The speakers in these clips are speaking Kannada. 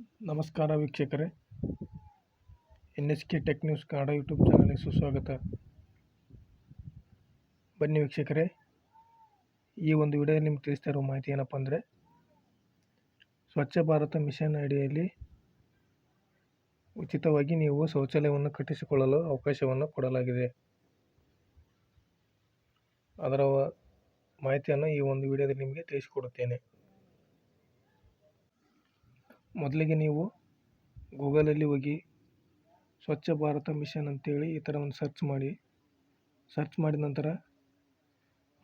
ನಮಸ್ಕಾರ ವೀಕ್ಷಕರೇ. N S K tech news Kannada YouTube ಚಾನಲ್ಗೆ ಸುಸ್ವಾಗತ. ಬನ್ನಿ ವೀಕ್ಷಕರೇ. ಈ ಒಂದು ವಿಡಿಯೋದಲ್ಲಿ ನಿಮ್ಗೆ ತಿಳಿಸ್ತಾ ಇರೋ ಮಾಹಿತಿ ಏನಪ್ಪ ಅಂದರೆ, ಸ್ವಚ್ಛ ಭಾರತ ಮಿಷನ್ ಅಡಿಯಲ್ಲಿ ಉಚಿತವಾಗಿ ನೀವು ಶೌಚಾಲಯವನ್ನು ಕಟ್ಟಿಸಿಕೊಳ್ಳಲು ಅವಕಾಶವನ್ನು ಕೊಡಲಾಗಿದೆ. ಅದರ ಮಾಹಿತಿಯನ್ನು ಈ ಒಂದು ವಿಡಿಯೋದಲ್ಲಿ ನಿಮಗೆ ತಿಳಿಸಿಕೊಡುತ್ತೇನೆ. ಮೊದಲಿಗೆ ನೀವು ಗೂಗಲಲ್ಲಿ ಹೋಗಿ ಸ್ವಚ್ಛ ಭಾರತ ಮಿಷನ್ ಅಂತೇಳಿ ಈ ಥರ ಒಂದು ಸರ್ಚ್ ಮಾಡಿ. ಸರ್ಚ್ ಮಾಡಿದ ನಂತರ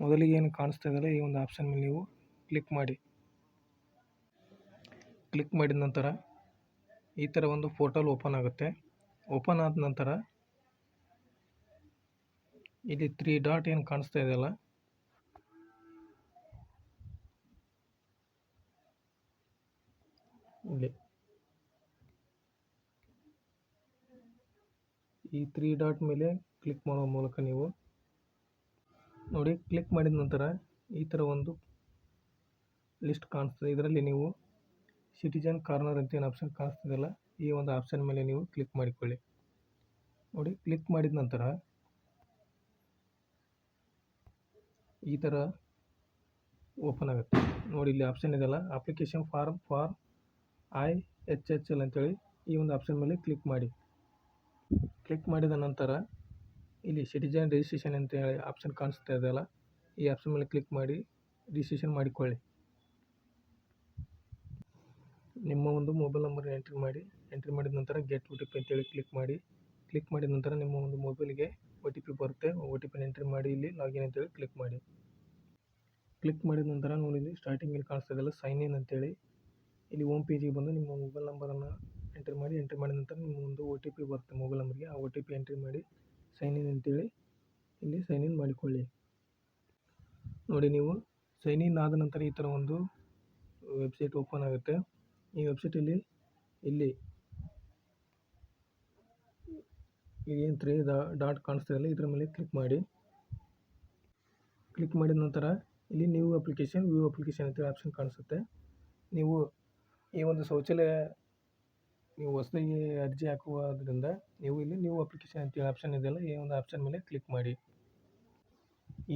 ಮೊದಲಿಗೆ ಏನು ಕಾಣಿಸ್ತಾ ಇದೆಯಲ್ಲ ಈ ಒಂದು ಆಪ್ಷನ್ ಮೇಲೆ ನೀವು ಕ್ಲಿಕ್ ಮಾಡಿ. ಕ್ಲಿಕ್ ಮಾಡಿದ ನಂತರ ಈ ಥರ ಒಂದು ಪೋರ್ಟಲ್ ಓಪನ್ ಆಗುತ್ತೆ. ಓಪನ್ ಆದ ನಂತರ ಇಲ್ಲಿ ತ್ರೀ ಡಾಟ್ ಏನು ಕಾಣಿಸ್ತಾ ಇದೆಯಲ್ಲ ಇಲ್ಲಿ ಈ ತ್ರೀ ಡಾಟ್ ಮೇಲೆ ಕ್ಲಿಕ್ ಮಾಡುವ ಮೂಲಕ ನೀವು ನೋಡಿ ಕ್ಲಿಕ್ ಮಾಡಿದ ನಂತರ ಈ ಥರ ಒಂದು ಲಿಸ್ಟ್ ಕಾಣಿಸ್ತದೆ. ಇದರಲ್ಲಿ ನೀವು ಸಿಟಿಜನ್ ಕಾರ್ನರ್ ಅಂತ ಏನು ಆಪ್ಷನ್ ಕಾಣಿಸ್ತದಲ್ಲ ಈ ಒಂದು ಆಪ್ಷನ್ ಮೇಲೆ ನೀವು ಕ್ಲಿಕ್ ಮಾಡಿಕೊಳ್ಳಿ. ನೋಡಿ ಕ್ಲಿಕ್ ಮಾಡಿದ ನಂತರ ಈ ಥರ ಓಪನ್ ಆಗುತ್ತೆ. ನೋಡಿ, ಇಲ್ಲಿ ಆಪ್ಷನ್ ಇದೆಯಲ್ಲ application form for I H H L ಅಂತೇಳಿ ಈ ಒಂದು ಆಪ್ಷನ್ ಮೇಲೆ ಕ್ಲಿಕ್ ಮಾಡಿ. ಕ್ಲಿಕ್ ಮಾಡಿದ ನಂತರ ಇಲ್ಲಿ ಸಿಟಿಜನ್ ರಿಜಿಸ್ಟ್ರೇಷನ್ ಅಂತ ಹೇಳಿ ಆಪ್ಷನ್ ಕಾಣಿಸ್ತಾ ಇದೆಯಲ್ಲ ಈ ಆಪ್ಷನ್ ಮೇಲೆ ಕ್ಲಿಕ್ ಮಾಡಿ ರಿಜಿಸ್ಟ್ರೇಷನ್ ಮಾಡಿಕೊಳ್ಳಿ. ನಿಮ್ಮ ಒಂದು ಮೊಬೈಲ್ ನಂಬರ್ ಎಂಟ್ರಿ ಮಾಡಿ ಎಂಟ್ರಿ ಮಾಡಿದ ನಂತರ ಗೆಟ್ ಒ ಟಿ ಪಿ ಅಂತೇಳಿ ಕ್ಲಿಕ್ ಮಾಡಿ. ಕ್ಲಿಕ್ ಮಾಡಿದ ನಂತರ ನಿಮ್ಮ ಒಂದು ಮೊಬೈಲ್ಗೆ ಒ ಟಿ ಪಿ ಬರುತ್ತೆ. ಒ ಟಿ ಪಿನ ಎಂಟ್ರಿ ಮಾಡಿ ಇಲ್ಲಿ ಲಾಗಿನ್ ಅಂತೇಳಿ ಕ್ಲಿಕ್ ಮಾಡಿ. ಕ್ಲಿಕ್ ಮಾಡಿದ ನಂತರ ನೋಡಿ ಸ್ಟಾರ್ಟಿಂಗಲ್ಲಿ ಕಾಣಿಸ್ತಾ ಇದೆಯಲ್ಲ ಸೈನ್ ಇನ್ ಅಂತೇಳಿ. ಇಲ್ಲಿ ಓಮ್ ಪೇಜಿಗೆ ಬಂದು ನಿಮ್ಮ ಮೊಬೈಲ್ ನಂಬರನ್ನು ಎಂಟ್ರಿ ಮಾಡಿ ಎಂಟ್ರಿ ಮಾಡಿದ ನಂತರ ನಿಮ್ಮ ಒಂದು ಒ ಟಿ ಪಿ ಬರುತ್ತೆ ಮೊಬೈಲ್ ನಂಬರ್ಗೆ ಆ ಒ ಟಿ ಪಿ ಎಂಟ್ರಿ ಮಾಡಿ ಸೈನ್ ಇನ್ ಅಂತೇಳಿ ಇಲ್ಲಿ ಸೈನ್ ಇನ್ ಮಾಡಿಕೊಳ್ಳಿ. ನೋಡಿ ನೀವು ಸೈನ್ ಇನ್ ಆದ ನಂತರ ಈ ಥರ ಒಂದು ವೆಬ್ಸೈಟ್ ಓಪನ್ ಆಗುತ್ತೆ. ಈ ವೆಬ್ಸೈಟಲ್ಲಿ ಇಲ್ಲಿ ಏನು ತ್ರೀ ಡಾಟ್ ಕಾಣಿಸ್ತಿದೆಯಲ್ಲ ಇದರ ಮೇಲೆ ಕ್ಲಿಕ್ ಮಾಡಿ. ಕ್ಲಿಕ್ ಮಾಡಿದ ನಂತರ ಇಲ್ಲಿ ನ್ಯೂ ಅಪ್ಲಿಕೇಶನ್ ವ್ಯೂ ಅಪ್ಲಿಕೇಶನ್ ಅಂತೇಳಿ ಆಪ್ಷನ್ ಕಾಣಿಸುತ್ತೆ. ನೀವು ಈ ಒಂದು ಶೌಚಾಲಯ ನೀವು ಹೊಸದಾಗಿ ಅರ್ಜಿ ಹಾಕುವುದರಿಂದ ನೀವು ಇಲ್ಲಿ ನ್ಯೂ ಅಪ್ಲಿಕೇಶನ್ ಅಂತೇಳಿ ಆಪ್ಷನ್ ಇದೆಯಲ್ಲ, ಈ ಒಂದು ಆಪ್ಷನ್ ಮೇಲೆ ಕ್ಲಿಕ್ ಮಾಡಿ.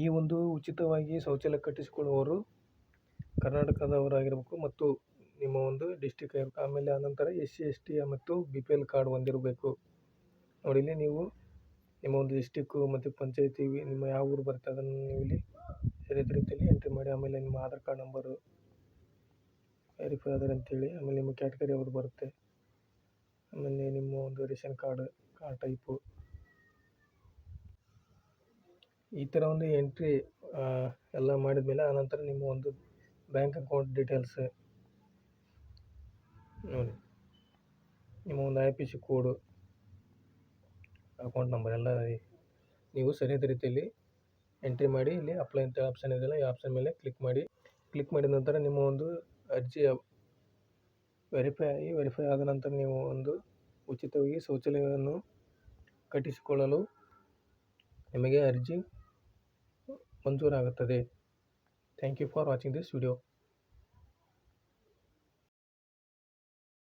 ಈ ಒಂದು ಉಚಿತವಾಗಿ ಶೌಚಾಲಯ ಕಟ್ಟಿಸಿಕೊಳ್ಳುವವರು ಕರ್ನಾಟಕದವರಾಗಿರಬೇಕು ಮತ್ತು ನಿಮ್ಮ ಒಂದು ಡಿಸ್ಟಿಕ್ ಆಗಿರಬೇಕು. ಆಮೇಲೆ ಆನಂತರ ಎಸ್ ಸಿ, ಎಸ್ ಟಿ ಮತ್ತು ಬಿ ಪಿ ಎಲ್ ಕಾರ್ಡ್ ಹೊಂದಿರಬೇಕು. ನೋಡಿ, ಇಲ್ಲಿ ನೀವು ನಿಮ್ಮ ಒಂದು ಡಿಸ್ಟಿಕ್ಕು ಮತ್ತು ಪಂಚಾಯಿತಿ, ನಿಮ್ಮ ಯಾವ ಊರು ಬರುತ್ತೆ ಅದನ್ನು ನೀವು ಇಲ್ಲಿ ಸರಿಯಾದ ರೀತಿಯಲ್ಲಿ ಎಂಟ್ರಿ ಮಾಡಿ, ಆಮೇಲೆ ನಿಮ್ಮ ಆಧಾರ್ ಕಾರ್ಡ್ ನಂಬರು ವೆರಿಫೈ ಅಂತ ಅಂತೇಳಿ, ಆಮೇಲೆ ನಿಮ್ಮ ಕ್ಯಾಟಗರಿ ಅವ್ರು ಬರುತ್ತೆ? ಆಮೇಲೆ ನಿಮ್ಮ ಒಂದು ರೇಷನ್ ಕಾರ್ಡ್ ಕಾರ್ಡ್ ಟೈಪು ಈ ಥರ ಒಂದು ಎಂಟ್ರಿ ಎಲ್ಲ ಮಾಡಿದ ಮೇಲೆ ಆನಂತರ ನಿಮ್ಮ ಒಂದು ಬ್ಯಾಂಕ್ ಅಕೌಂಟ್ ಡೀಟೇಲ್ಸ್ ನೋಡಿ. ನಿಮ್ಮ ಒಂದು I P C code account number ಎಲ್ಲ ನೀವು ಸರಿಯಾದ ರೀತಿಯಲ್ಲಿ ಎಂಟ್ರಿ ಮಾಡಿ, ಇಲ್ಲಿ ಅಪ್ಲೈ ಅಂತ ಆಪ್ಷನ್ ಇದೆಯಲ್ಲ, ಈ ಆಪ್ಷನ್ ಮೇಲೆ ಕ್ಲಿಕ್ ಮಾಡಿ. ಕ್ಲಿಕ್ ಮಾಡಿದ ನಂತರ ನಿಮ್ಮ ಒಂದು ಅರ್ಜಿ ವೆರಿಫೈ ಆಗಿ ವೆರಿಫೈ ಆದ ನಂತರ ನೀವು ಒಂದು ಉಚಿತವಾಗಿ ಶೌಚಾಲಯವನ್ನು ಕಟ್ಟಿಸಿಕೊಳ್ಳಲು ನಿಮಗೆ ಅರ್ಜಿ ಮಂಜೂರಾಗುತ್ತದೆ. Thank you for watching this video